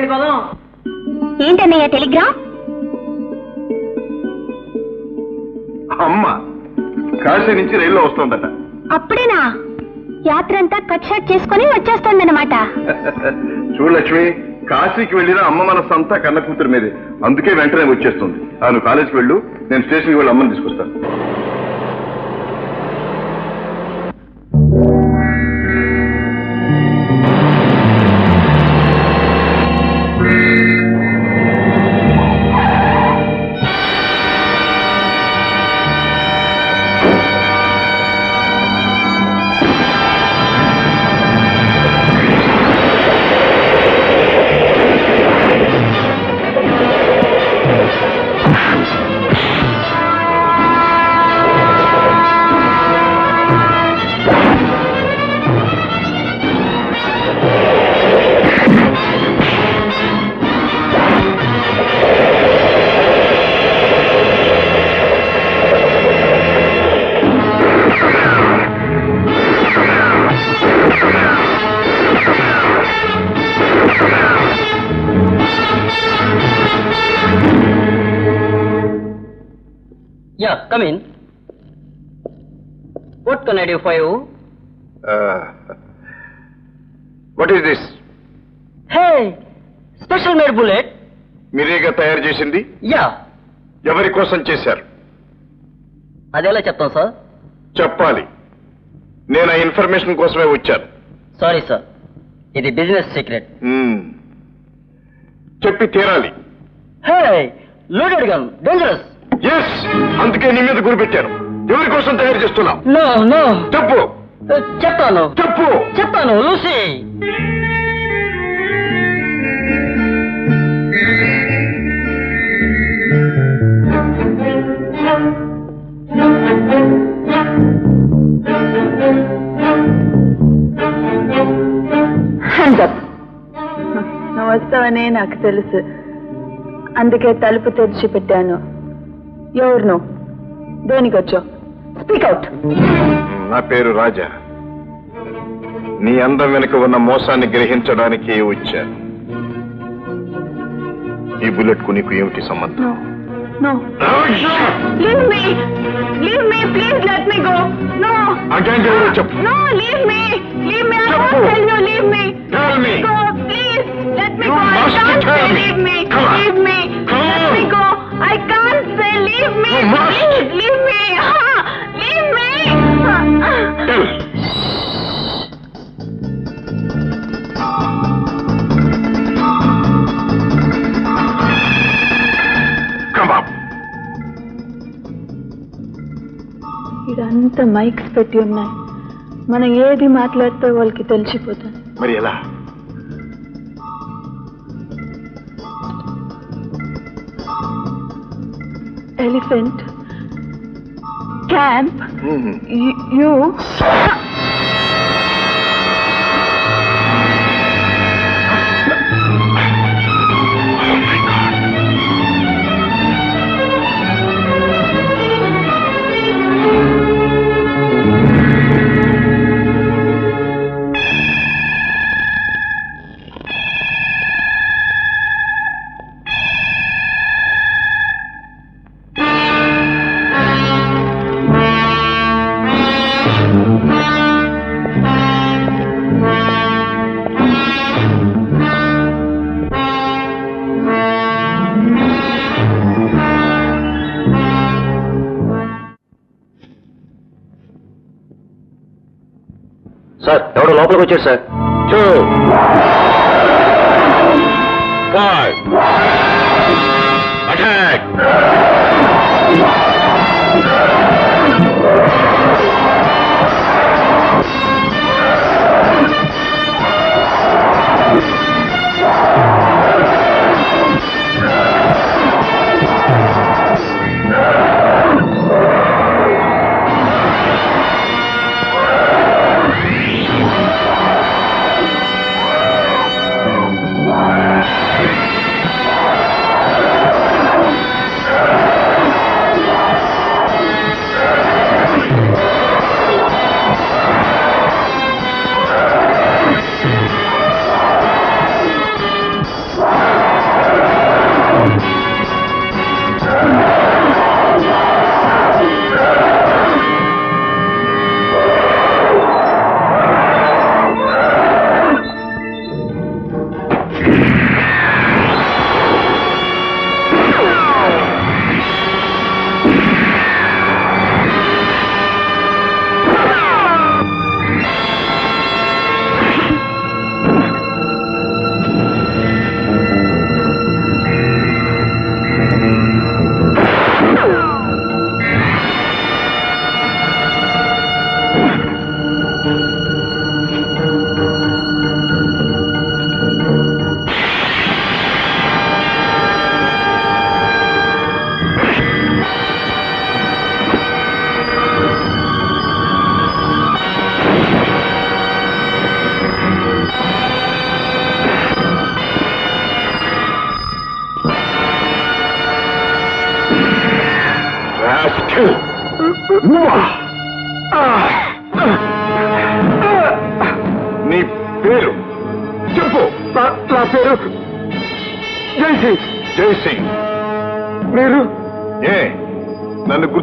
వెళ్ళిపోదాం ఏంటన్నయ్య టెలిగ్రామ్? అమ్మ కాశీ నుంచి రైల్లో వస్తుందట. అప్పుడేనా? యాత్ర అంతా కట్ షాట్ చేసుకుని వచ్చేస్తుందన్నమాట. చూడు లక్ష్మి కాశీకి వెళ్ళిన అమ్మ మనసు అంతా కన్న కూతురు మీదే. అందుకే వెంటనే వచ్చేస్తుంది. నువ్వు కాలేజీకి వెళ్ళు నేను స్టేషన్కి వెళ్ళి అమ్మని తీసుకొస్తాను. Yeah come in what can I do for you what is this hey special made bullet మీరేగా తయారు చేసింది యా ఎవరి కోసం చేశారు అదెలా చెప్తాం సార్ చెప్పాలి నేను ఆ ఇన్ఫర్మేషన్ కోసమే వచ్చాను సారీ సార్ ఇది బిజినెస్ సీక్రెట్. చెప్పి తీరాలి hey loaded gun dangerous yes అందుకే నీ మీద గురిపెట్టాను ఎవరి కోసం తయారు చేస్తున్నావు? నో నో చెప్పు. చెప్తాను చెప్పు. చెప్తాను లూసీ నువ్వు వస్తావనే నాకు తెలుసు. అందుకే తలుపు తెరిచి పెట్టాను ఎవరు నువ్వు దేనికి వచ్చావు స్పీక్ అవుట్ నా పేరు రాజా నీ అందం వెనుక ఉన్న మోసాన్ని గ్రహించడానికి వచ్చాను ఈ బుల్లెట్కు నీకు ఏమిటి సంబంధం no leave me leave me please let me go no Again, ఎవరో చెప్పు. No leave me leave me I చెప్పు. Won't tell you leave me Tell me. Go, please. Let me You go. I must can't tell say me. leave me. Come on. Leave me. Come Let on. me go. I can't say leave me. You must. Please, leave me. Ah, leave me. Tell. Come up. ఇదంతా mics పెట్టి ఉన్నాయి మనం ఏది మాట్లాడితే వాళ్ళకి తెలిసిపోతుంది మరి ఎలా ఎలిఫెంట్ క్యాంప్ మ్మ్. యూ సార్ ఎవడో లోపలికి వచ్చాడు సార్. Five. Attack.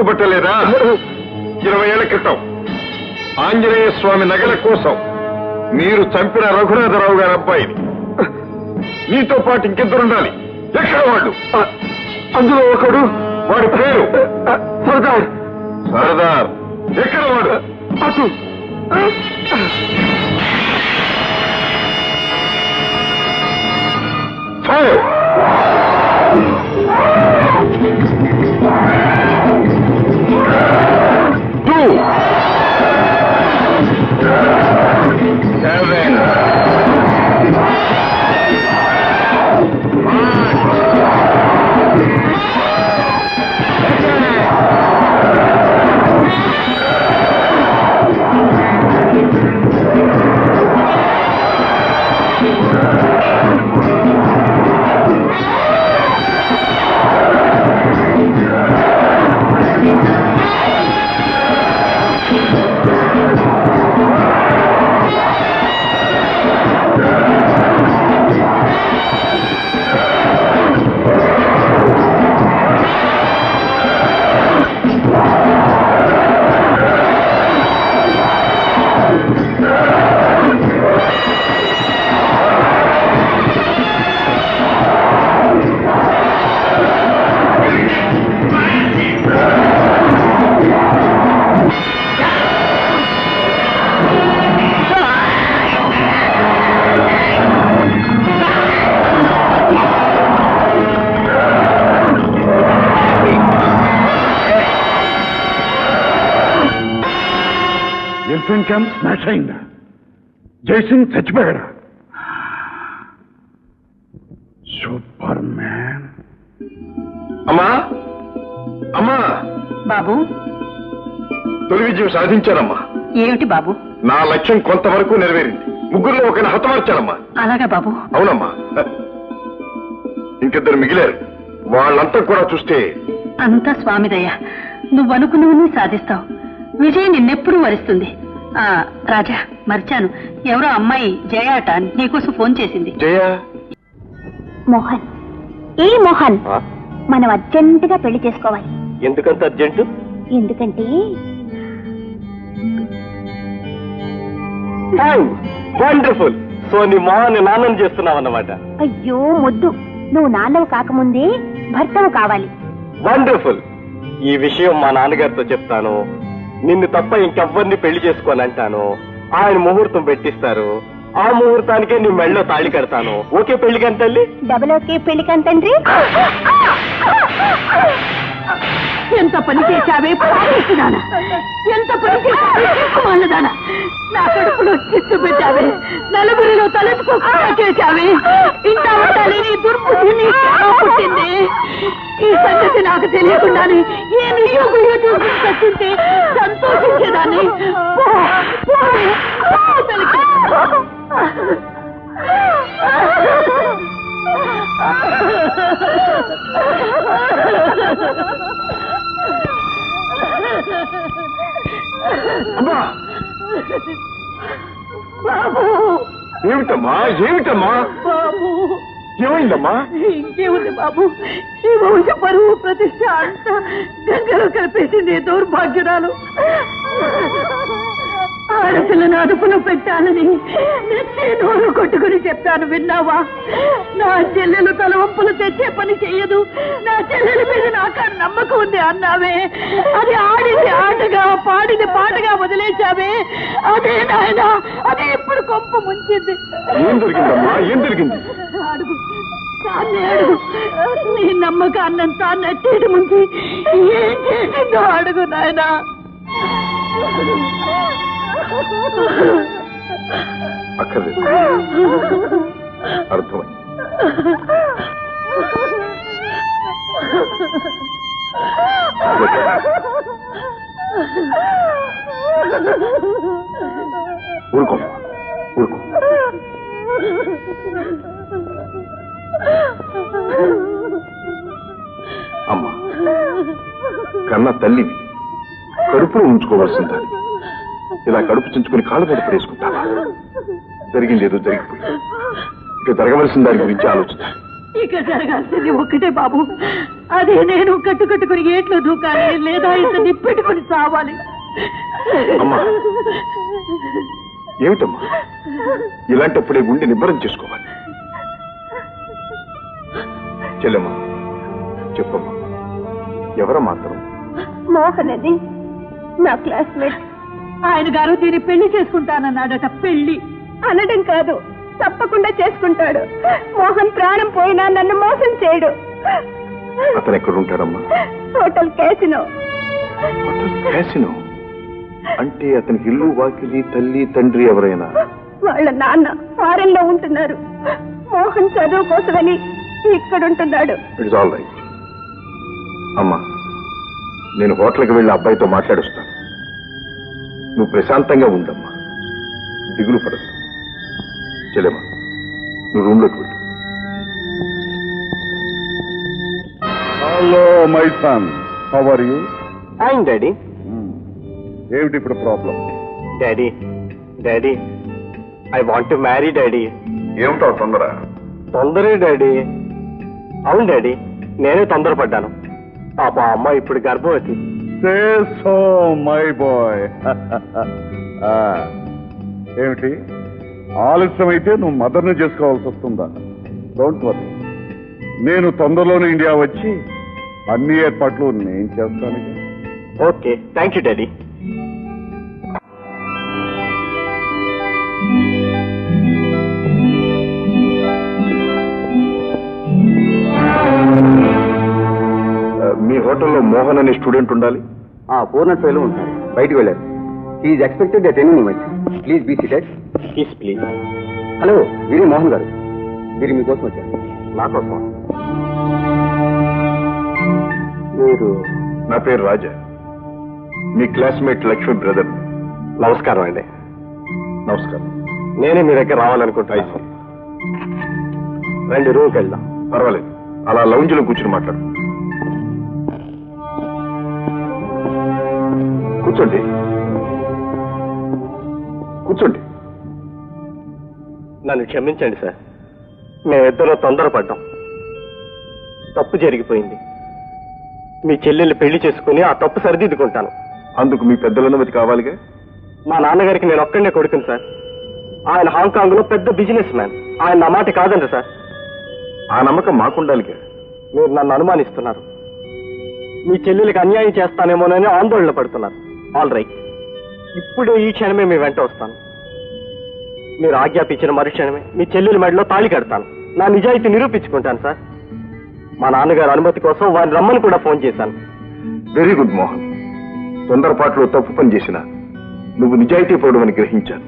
గుర్తుపట్టలేదా? ఇరవై ఏళ్ళ క్రితం. ఆంజనేయ స్వామి నగల కోసం మీరు చంపిన రఘునాథరావు గారి అబ్బాయిని. నీతో పాటు ఇంకిద్దరు ఉండాలి. ఎక్కడ వాళ్ళు? అందులో ఒకడు. వాడి పేరు? సర్దార్. సర్దార్. ఎక్కడ వాడు? అటు. ఫైర్. ఎలిఫెంట్ క్యాంప్ స్మాష్ అయిందా జైసింగ్ చచ్చిపోయాడా సూపర్ మ్యాన్ అమ్మా! అమ్మా! బాబు. తొలి విజయం సాధించానమ్మా. ఏమిటి బాబు? నా లక్ష్యం కొంతవరకు నెరవేరింది. ముగ్గురులో ఒకరిని హతమార్చానమ్మా. అలాగా బాబు. అవునమ్మా. ఇంకిద్దరు మిగిలారు. వాళ్ళంతా కూడా చూస్తే అంతా స్వామిదయ్య నువ్వు అనుకున్నవన్నీ సాధిస్తావు. విజయ్ నిన్నెప్పుడు వరిస్తుంది. రాజా మర్చాను. ఎవరో అమ్మాయి జయాట నీకోసం ఫోన్ చేసింది. జయ? మోహన్. ఏ మోహన్? మనం అర్జెంటుగా పెళ్ళి చేసుకోవాలి. ఎందుకంత అర్జెంటు? ఎందుకంటే వండర్ఫుల్ సో నీ మొహాన్ని నాన్నం చేస్తున్నావు అన్నమాట అయ్యో మొద్దు. నువ్వు నాన్నవు కాకముందే భర్తవు కావాలి. వండర్ఫుల్ ఈ విషయం మా నాన్నగారితో చెప్తాను. నిన్ను తప్ప ఇంకెవ్వరిని పెళ్ళి చేసుకోని అంటాను ఆయన ముహూర్తం పెట్టిస్తారు. ఆ ముహూర్తానికే నీ మెళ్ళో తాళి కడతాను. ఓకే పెళ్ళి డబల్ ఓకే పెళ్ళి ఎంత పని చేశావే పారేసినానా ఎంత పని చేశావేదానా నా కడుపులో చిత్తు పెట్టావే నలుగురిలో తలెత్తుకోకుండా చేశావే ఇంత ఉండాలని దుర్బుద్ధి నీ కేవలం పుట్టింది ఈ సంగతి నాకు తెలియకుండానే ఏ నియోగులు చూసి చచ్చుంటే సంతోషించేదాన్ని ఏమిటమ్మా? ఏమిటమ్మా? బాబు. ఏమైందమ్మా? ఇంకేముంది బాబు? ఈ వంశ పరువు ప్రతిష్ట అంతా గంగలో కలిపేసింది ఈ దౌర్భాగ్యురాలు. ఆడపిల్లను అదుపులో పెట్టాలని నోరు కొట్టుకుని చెప్పాను విన్నావా? నా చెల్లెలు తలవంపులు తెచ్చే పని చెయ్యదు నా చెల్లెల మీద నాకు నమ్మకం ఉంది అన్నావే. అది ఆడింది ఆటగా పాడింది పాటగా వదిలేశావే. అదే నాయన అదే ఇప్పుడు కొంప ముంచింది. ఏం జరిగిందమ్మా? ఏం అడుగు. నీ నమ్మకాన్నంతా నట్టేటి ముంచి. ఏం చేసిందో అడుగు నాయనా. అక్కర్లేదు. అర్థమైంది ఊరుకో. ఊరుకో. అమ్మా కన్న తల్లివి కడుపులో ఉంచుకోవాల్సిందా. ఇలా కడుపు చించుకుని కాళ్ళు మీద పడేసుకుంటావా జరిగింది ఏదో జరిగిపోయింది. ఇక జరగవలసిన దాని గురించి ఆలోచించు ఇక జరగాల్సింది ఒక్కటే బాబు. అదే నేను కట్టు కట్టుకుని ఏట్లో దూకాలి లేదా ఇంత నిప్పెట్టుకుని చావాలి. అమ్మా. ఏమిటమ్మా? ఇలాంటప్పుడే గుండె నిబ్బరం చేసుకోవాలి. చెల్లెమ్మా చెప్పమ్మా ఎవరమ్మా మాత్రం? మోహన్ అది నా క్లాస్మేట్. ఆయన గారు దీన్ని పెళ్ళి చేసుకుంటానన్నాడట పెళ్ళి. అనడం కాదు తప్పకుండా చేసుకుంటాడు. మోహన్ ప్రాణం పోయినా నన్ను మోసం చేయడు. అతను ఎక్కడ ఉంటాడమ్మా హోటల్ క్యాసినో క్యాసినో అంటే అతనికి ఇల్లు వాకిలి తల్లి తండ్రి ఎవరైనా? వాళ్ళ నాన్న ఫారెన్లో ఉంటున్నారు. మోహన్ చదువు కోసమని ఇక్కడ ఉంటున్నాడు ఇట్స్ ఆల్ రైట్ అమ్మా నేను హోటల్కి వెళ్ళి అబ్బాయితో మాట్లాడుస్తాను. నువ్వు ప్రశాంతంగా ఉండమ్మా. దిగులు పడదు చెల్లెమ్మా నువ్వు రూమ్లోకి వెళ్ళు. Hello my son how are you ఆయన డాడీ ఏమిటి ఇప్పుడు problem daddy daddy I want to marry daddy ఏమిటో తొందర? తొందరే డాడీ అవును డాడీ నేనే తొందరపడ్డాను. పాప అమ్మ ఇప్పుడు గర్భవతి. సే సో మై బాయ్ ఏమిటి? ఆలస్యమైతే నువ్వు మదర్ని చేసుకోవాల్సి వస్తుందా? డోంట్ వరీ నేను తొందరలోనే ఇండియా వచ్చి అన్ని ఏర్పాట్లు నేను చేస్తాను ఓకే థ్యాంక్ యూ డాడీ హోటల్లో మోహన్ అనే స్టూడెంట్ ఉండాలి? పూర్ణ ట్రైలో ఉంటారు బయటికి వెళ్ళారు is expected at any moment please be seated please please hello వీరి మోహన్ గారు. వీరి మీకోసం వచ్చారు. నా కోసం. మీరు నా పేరు రాజా. మీ క్లాస్మేట్ లక్ష్మి బ్రదర్. నమస్కారం అండి. నమస్కారం. నేనే మీ దగ్గర రావాలనుకుంటున్నాను రండి రూమ్కి వెళ్దాం. పర్వాలేదు. అలా లౌంజ్లో కూర్చుని మాట్లాడు. కూర్చోండి. కూర్చోండి. నన్ను క్షమించండి సార్. మేమిద్దరం తొందరపడ్డాం. తప్పు జరిగిపోయింది. మీ చెల్లెల్ని పెళ్ళి చేసుకుని ఆ తప్పు సరిదిద్దుకుంటాను. అందుకు మీ పెద్దల అనుమతి కావాలిగా? మా నాన్నగారికి నేను ఒక్కడనే కొడుకుని సార్. ఆయన హాంకాంగ్లో పెద్ద బిజినెస్ మ్యాన్. ఆయన నా మాట కాదండి సార్. ఆ నమ్మకం మాకుండాలిగా. మీరు నన్ను అనుమానిస్తున్నారు. మీ చెల్లెలకి అన్యాయం చేస్తానేమోనని ఆందోళన పడుతున్నారు. ఆల్ రైట్ ఇప్పుడే ఈ క్షణమే మీ వెంట వస్తాను. మీరు ఆజ్ఞాపించిన మరుక్షణమే మీ చెల్లెల మెడలో తాళి కడతాను. నా నిజాయితీ నిరూపించుకుంటాను సార్. మా నాన్నగారి అనుమతి కోసం వారిని రమ్మని కూడా ఫోన్ చేశాను. Very good Mohan. తొందరపాటులో తప్పు పని చేసిన నువ్వు నిజాయితీ పౌడమని గ్రహించాను.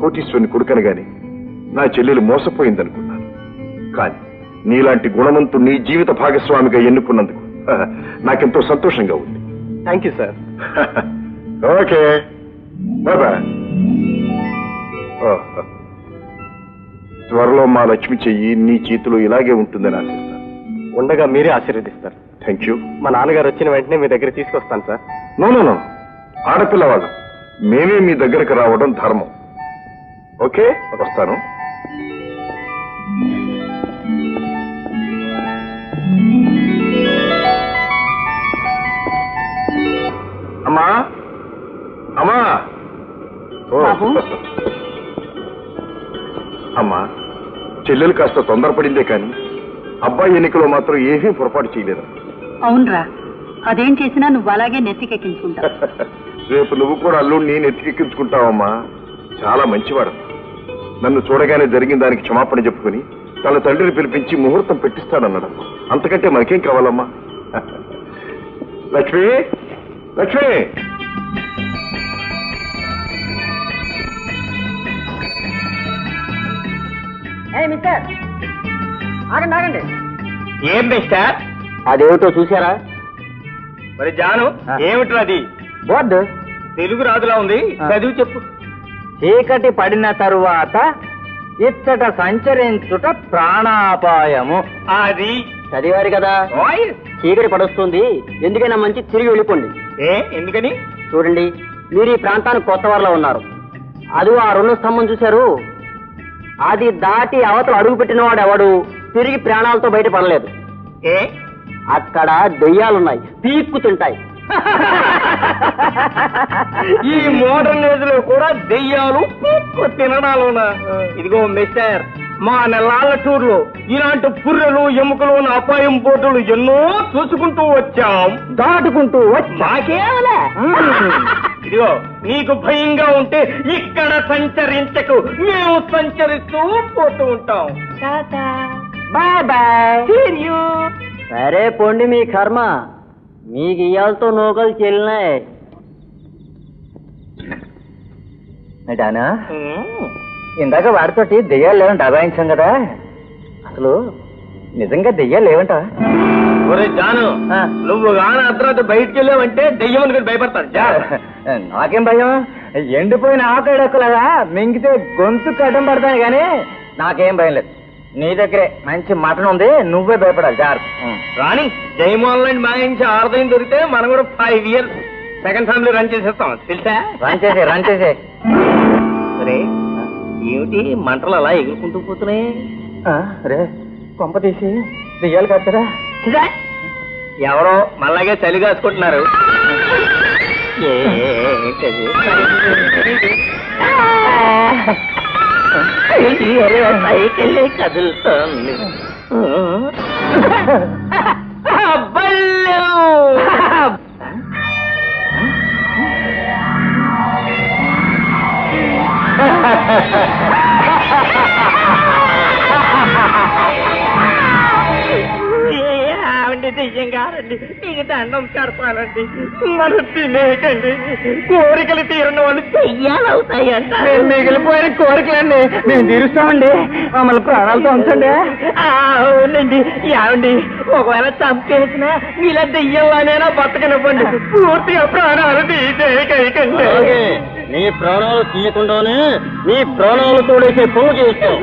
కోటీశ్వరుని కొడుకనగాని నా చెల్లెలు మోసపోయిందనుకున్నాను. కానీ నీలాంటి గుణవంతుణ్ణి జీవిత భాగస్వామిగా ఎన్నుకున్నందుకు నాకెంతో సంతోషంగా ఉంది. Thank you sir okay. Bye త్వరలో మా లక్ష్మి చెయ్యి నీ చేతిలో ఇలాగే ఉంటుందని ఆశిస్తాను. ఉండగా మీరే ఆశీర్వదిస్తారు. థ్యాంక్ యూ మా నాన్నగారు వచ్చిన వెంటనే మీ దగ్గర తీసుకొస్తాను సార్. నో నో నో ఆడపిల్లవాడు మేమే మీ దగ్గరకు రావడం ధర్మం. ఓకే? వస్తాను. ఓ. అమ్మా చెల్లెలు కాస్త తొందరపడిందే కానీ అబ్బాయి ఎన్నికలో మాత్రం ఏమీ పొరపాటు చేయలేదు. అవునరా అదేం చేసినా నువ్వు అలాగే నెత్తికెక్కించుకుంటావు. రేపు నువ్వు కూడా అల్లుడిని నెత్తికెక్కించుకుంటావమ్మా. చాలా మంచివాడు. నన్ను చూడగానే జరిగిన దానికి క్షమాపణ చెప్పుకుని తన తండ్రిని పిలిపించి ముహూర్తం పెట్టిస్తాడన్నాడమ్మా అంతకంటే మనకేం కావాలమ్మా? లక్ష్మి లక్ష్మి! మిస్టర్? ఆగండి ఆగండి. ఏం మిస్టర్? అదేమిటో చూసారా మరి జాను ఏమిట్రా అది? బోర్డు. తెలుగు రాదులా ఉంది చదివి చెప్పు. చీకటి పడిన తరువాత ఇచ్చట సంచరించుట ప్రాణాపాయము. అది? చదివారు కదా? చీకటి పడుస్తుంది ఎందుకైనా మంచి తిరిగి వెళ్ళిపోండి. ఏ ఎందుకని? చూడండి మీరు ఈ ప్రాంతానికి కొత్త వారిలో ఉన్నారు. అది ఆ రెండు స్తంభం చూశారు. అది దాటి అవతల అడుగు పెట్టిన వాడు ఎవడు? తిరిగి ప్రాణాలతో బయటపడలేదు ఏ? అక్కడ దెయ్యాలున్నాయి. పీక్కు తింటాయి. ఈ మోడర్న్ ఏజ్లో కూడా దెయ్యాలు పీక్కు తినడాలునా ఇదిగో మిస్టర్ మా నెలాళ్ళ టూర్లో ఇలాంటి పుర్రెలు ఎముకలు అపాయం బోర్డులు ఎన్నో చూసుకుంటూ వచ్చాం. దాటుకుంటూ మాకేమలే? ఇదిగో నీకు భయంగా ఉంటే ఇక్కడ సంచరించకు. మేము సంచరిస్తూ పోతూ ఉంటాం. బాయ్ బాయ్ సరే పొండి మీ కర్మ. మీకు ఇయ్యాలతో నూకలు చెల్లినాయి. డానా ఇందాక వాడితోటి దెయ్యాలు లేవని డబాయించాం కదా. అసలు నిజంగా దెయ్యాలు లేవంట? ఒరే జాను. నువ్వు గాన అర్ధరాత్రి బయటికి వెళ్ళావంటే దెయ్యం అనుకుని భయపడతాను జా నాకేం భయం? ఎండిపోయిన ఆకడక్కలగా మింగితే గొంతు కట్టం పడతాను కానీ నాకేం భయం లేదు. నీ దగ్గరే మంచి మటన్ ఉంది నువ్వే భయపడాలి జాగ్రత్త. రాణి జయమోహన్ లాంటి మాయించి ఆరుదయం దొరికితే మనం కూడా five years second family run చేసేస్తాం. తెలుసా? రన్ చేసే రన్ చేసే ఒరే ఏమిటి మంటలు అలా ఎగురుకుంటూ పోతున్నాయి? రే కొంప తీసి దెయ్యాలు కట్టరా? ఎవరో మళ్ళాగే చలి కాసుకుంటున్నారు ఏంటది? సైకిల్ కదులుతోంది బల్లు! ఆవిడ దెయ్యం కాదండి మీకు దండం కడతానండి మనం తినేయకండి. కోరికలు తీరిన వాళ్ళు దెయ్యాలు అవుతాయంట మిగిలిపోయిన కోరికలండి మేము తీరుస్తామండి. మమ్మల్ని ప్రాణాలతో ఉంచండి. అవునండి. ఏమండి? ఒకవేళ చంపేసినా ఇలా దెయ్యంలానైనా బతకనివ్వండి. పూర్తిగా ప్రాణాలు తీసేయకండి నీ ప్రాణాలు తీయకుండానే నీ ప్రాణాలు తోడేసే పూజ చేస్తాం